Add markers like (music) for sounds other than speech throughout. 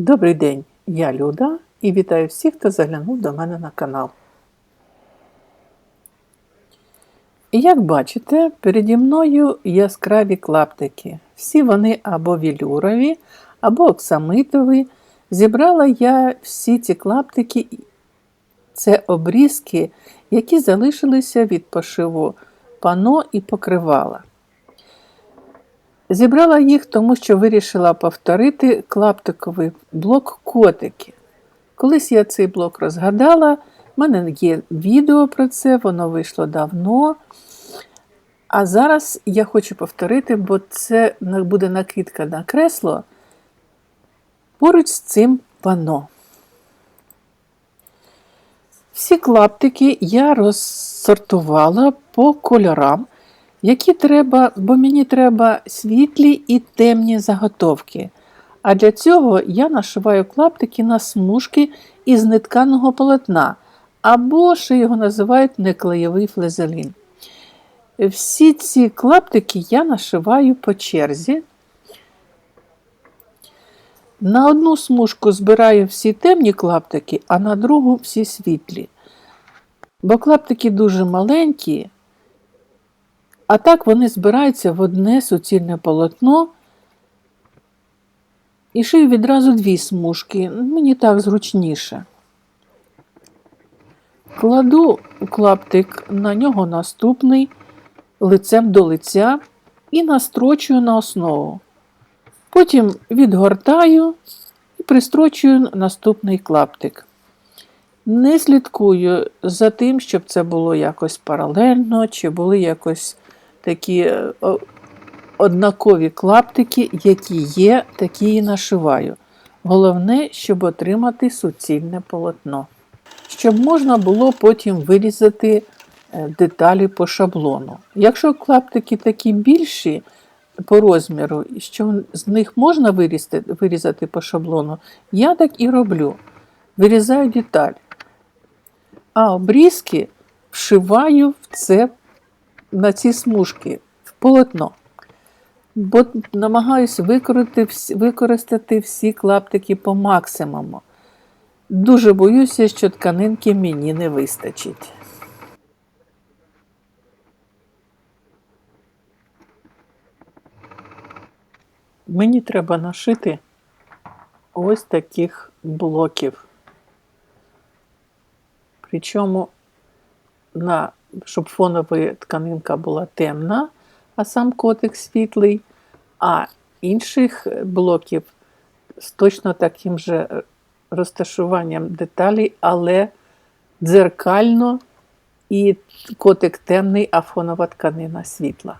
Добрий день, я Люда і вітаю всіх, хто заглянув до мене на канал. Як бачите, переді мною яскраві клаптики. Всі вони або вілюрові, або оксамитові. Зібрала я всі ці клаптики, це обрізки, які залишилися від пошиву пано і покривала. Зібрала їх, тому що вирішила повторити клаптиковий блок котики. Колись я цей блок розгадала, в мене є відео про це, воно вийшло давно. А зараз я хочу повторити, бо це буде накидка на кресло поруч з цим пано. Всі клаптики я розсортувала по кольорам які треба, бо мені треба світлі і темні заготовки. А для цього я нашиваю клаптики на смужки із нетканого полотна, або ще його називають неклеєвий флезелін. Всі ці клаптики я нашиваю по черзі. На одну смужку збираю всі темні клаптики, а на другу всі світлі. Бо клаптики дуже маленькі, а так вони збираються в одне суцільне полотно і шию відразу дві смужки. Мені так зручніше. Кладу клаптик на нього наступний лицем до лиця і настрочую на основу. Потім відгортаю і пристрочую наступний клаптик. Не слідкую за тим, щоб це було якось паралельно, чи були якось такі е, однакові клаптики, які є, такі і нашиваю. Головне, щоб отримати суцільне полотно. Щоб можна було потім вирізати е, деталі по шаблону. Якщо клаптики такі більші по розміру, що з них можна вирізати, вирізати по шаблону, я так і роблю. Вирізаю деталь. А обрізки вшиваю в це на ці смужки в полотно. Бо намагаюся використати, всі клаптики по максимуму. Дуже боюся, що тканинки мені не вистачить. Мені треба нашити ось таких блоків. Причому на щоб фонова тканинка була темна, а сам котик світлий, а інших блоків з точно таким же розташуванням деталей, але дзеркально і котик темний, а фонова тканина світла.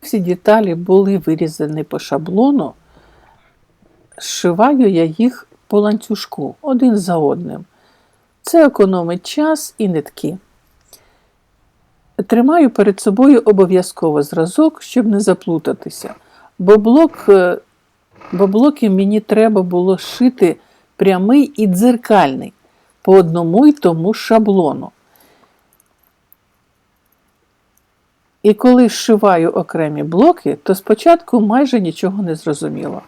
Всі деталі були вирізані по шаблону, зшиваю я їх по ланцюжку один за одним. Це економить час і нитки. Тримаю перед собою обов'язково зразок, щоб не заплутатися, бо блок, е, бо блоки мені треба було шити прямий і дзеркальний по одному й тому шаблону. І коли зшиваю окремі блоки, то спочатку майже нічого не зрозуміло.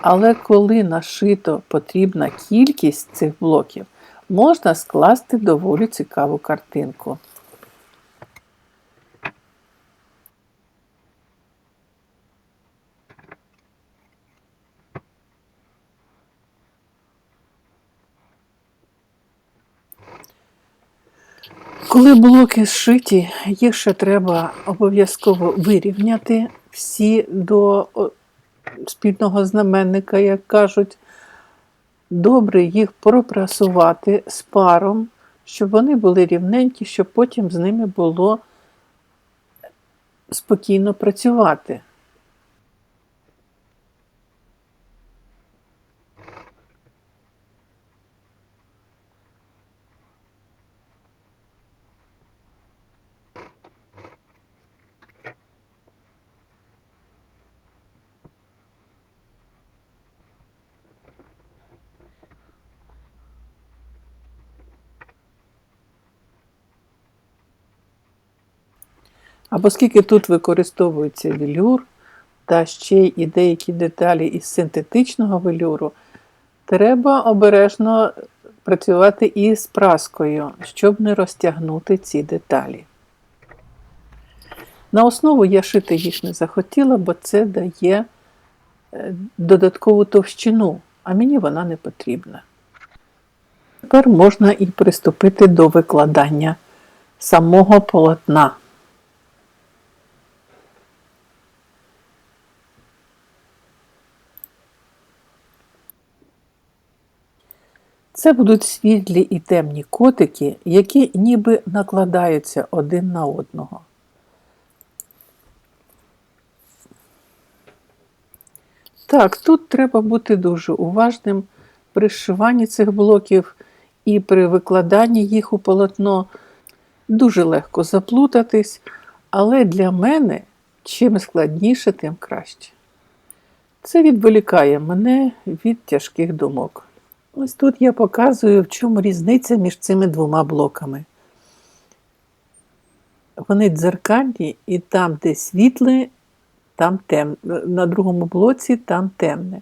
Але коли нашито потрібна кількість цих блоків, можна скласти доволі цікаву картинку. Коли блоки зшиті, їх ще треба обов'язково вирівняти всі до спільного знаменника, як кажуть, добре їх пропрасувати з паром, щоб вони були рівненькі, щоб потім з ними було спокійно працювати. А оскільки тут використовується велюр, та ще й і деякі деталі із синтетичного велюру, треба обережно працювати із праскою, щоб не розтягнути ці деталі. На основу я шити їх не захотіла, бо це дає е, додаткову товщину, а мені вона не потрібна. Тепер можна і приступити до викладання самого полотна. Це будуть світлі і темні котики, які ніби накладаються один на одного. Так, тут треба бути дуже уважним при зшиванні цих блоків і при викладанні їх у полотно. Дуже легко заплутатись, але для мене чим складніше, тим краще. Це відволікає мене від тяжких думок. Ось тут я показую, в чому різниця між цими двома блоками. Вони дзеркальні, і там, де світле, там темне. На другому блоці там темне.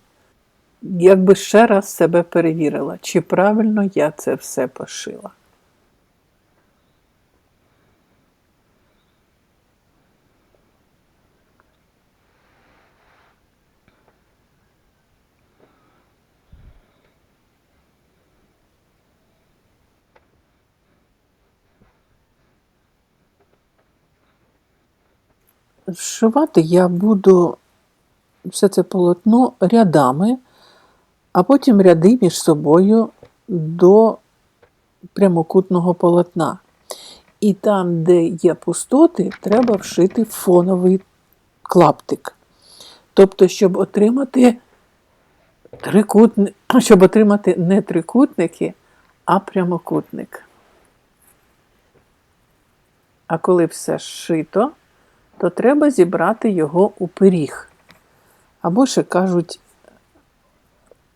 Якби ще раз себе перевірила, чи правильно я це все пошила. Зшивати я буду все це полотно рядами, а потім ряди між собою до прямокутного полотна. І там, де є пустоти, треба вшити фоновий клаптик. Тобто, щоб отримати трикутник, (clears throat) щоб отримати не трикутники, а прямокутник. А коли все зшито, то треба зібрати його у пиріг. Або ще кажуть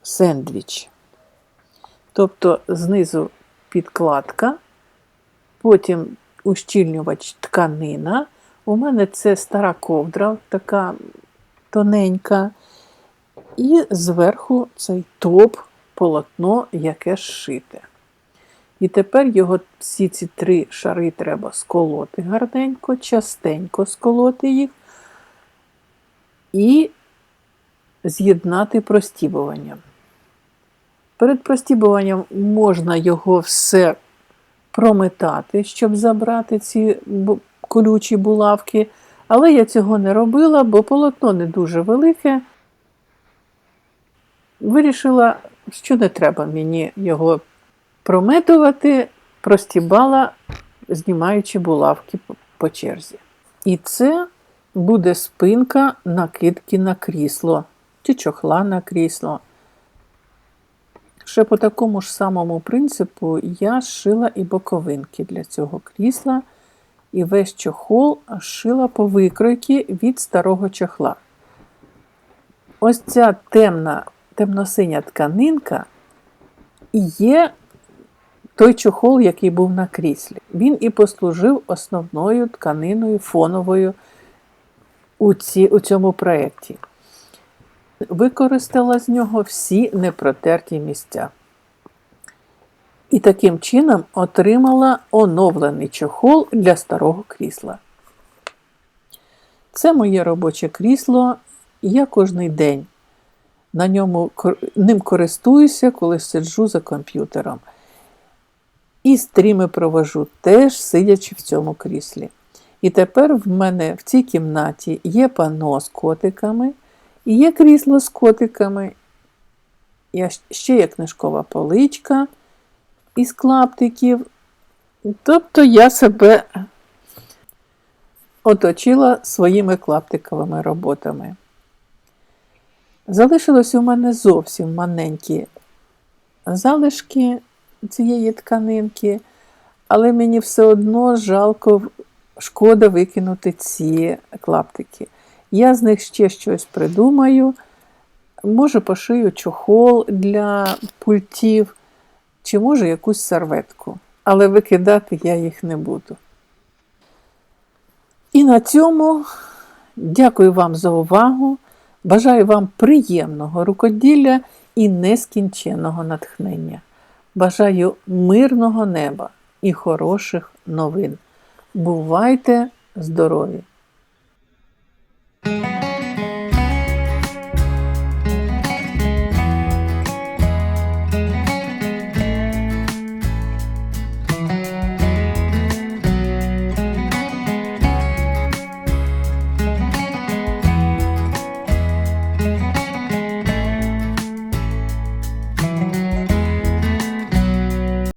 сендвіч. Тобто знизу підкладка, потім ущільнювач тканина. У мене це стара ковдра, така тоненька. І зверху цей топ, полотно, яке зшите. І тепер його всі ці три шари треба сколоти гарненько, частенько сколоти їх і з'єднати простібуванням. Перед простібуванням можна його все прометати, щоб забрати ці колючі булавки, але я цього не робила, бо полотно не дуже велике. Вирішила, що не треба мені його прометувати, простібала, знімаючи булавки по черзі. І це буде спинка накидки на крісло чи чохла на крісло. Ще по такому ж самому принципу я шила і боковинки для цього крісла, і весь чохол шила по викройки від старого чохла. Ось ця темна, темно-синя тканинка є той чохол, який був на кріслі. Він і послужив основною тканиною фоновою у, ці, у цьому проєкті. Використала з нього всі непротерті місця. І таким чином отримала оновлений чохол для старого крісла. Це моє робоче крісло, я кожний день на ньому ним користуюся, коли сиджу за комп'ютером. І стріми провожу теж сидячи в цьому кріслі. І тепер в мене в цій кімнаті є пано з котиками, і є крісло з котиками, ще є книжкова поличка із клаптиків. Тобто я себе оточила своїми клаптиковими роботами. Залишилось у мене зовсім маленькі залишки цієї тканинки, але мені все одно жалко, шкода викинути ці клаптики. Я з них ще щось придумаю. Може, пошию чохол для пультів, чи може якусь серветку. Але викидати я їх не буду. І на цьому дякую вам за увагу. Бажаю вам приємного рукоділля і нескінченного натхнення. Бажаю мирного неба і хороших новин. Бувайте здорові!